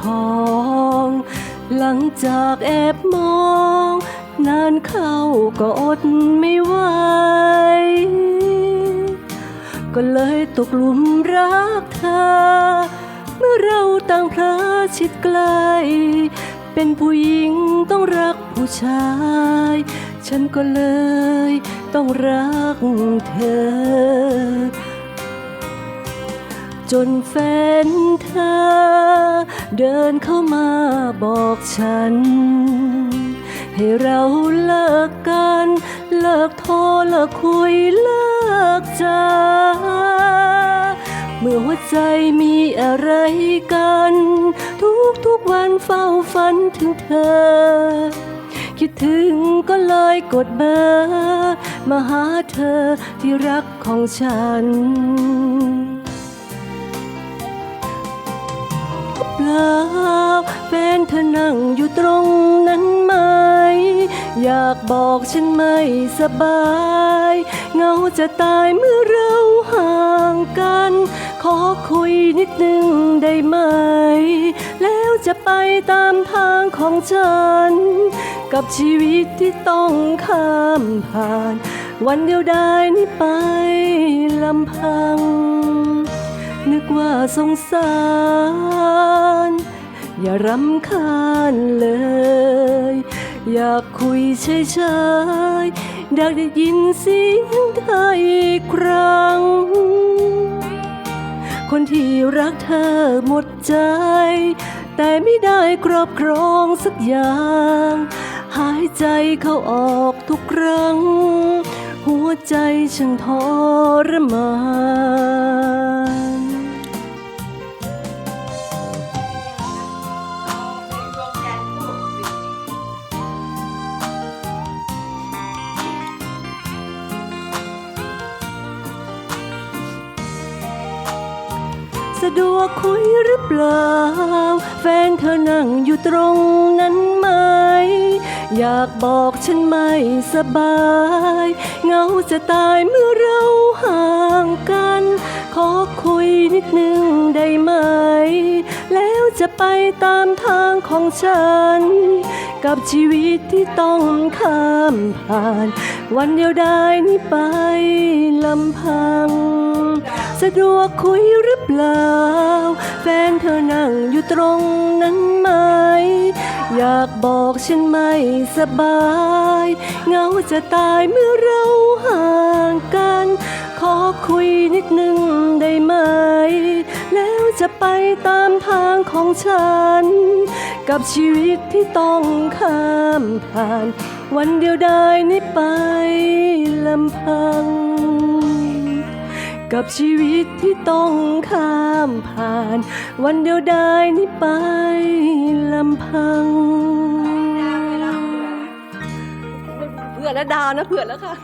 ของ หลังจากแอบมอง นานเข้าก็อดไม่ไหว ก็เลยตกหลุมรักเธอ เมื่อเราต่างเพลอชิดใกล เป็นผู้หญิงต้องรักผู้ชาย ฉันก็เลยต้องรักเธอ จนแฟนเธอ เดินเข้ามาบอกฉัน ให้เราเลิกกัน เลิกโทรเลิกคุยเลิกจาเมื่อหัวใจมีอะไรกัน ทุกทุกวันเฝ้าฝันถึงเธอ คิดถึงก็เลยกดเบอร์ มาหาเธอที่รักของฉัน เปล่าแฟนเธอนั่งอยู่ตรงนั้นไหม อยากบอกฉันไม่สบาย เงาจะตายเมื่อเราห่างกัน ขอคุยนิดนึงได้ไหม แล้วจะไปตามทางของฉัน กับชีวิตที่ต้องข้ามผ่าน วันเดียวได้นี้ไปลำพัง นึกว่าสงสาร อย่ารำคาญเลย อยากคุยเฉยๆอยากได้ยินเสียงเธออีกครั้ง คนที่รักเธอหมดใจ แต่ไม่ได้ครอบครองสักอย่าง หายใจเข้าออกทุกครั้ง หัวใจฉันทรมาน สะดวกคุยหรือเปล่า แฟนเธอนั่งอยู่ตรงนั้นไหม อยากบอกฉันไม่สบาย เงาจะตายเมื่อเราห่างกัน ขอคุยนิดนึงได้ไหม จะไปตามทางของฉัน กับชีวิตที่ต้องข้ามผ่าน วันเดียวได้นี้ไปลำพัง สะดวกคุยหรือเปล่า แฟนเธอนั่งอยู่ตรงนั้นไหม อยากบอกฉันไม่สบาย เงาจะตายเมื่อเราห่างกัน ขอคุยนิดนึงได้ไหม จะไปตามทางของฉัน กับชีวิตที่ต้องข้ามผ่าน วันเดียวได้นี้ไปลำพัง กับชีวิตที่ต้องข้ามผ่าน วันเดียวได้นี้ไปลำพังเผื่อแล้วดาวนะเผื่อแล้วค่ะ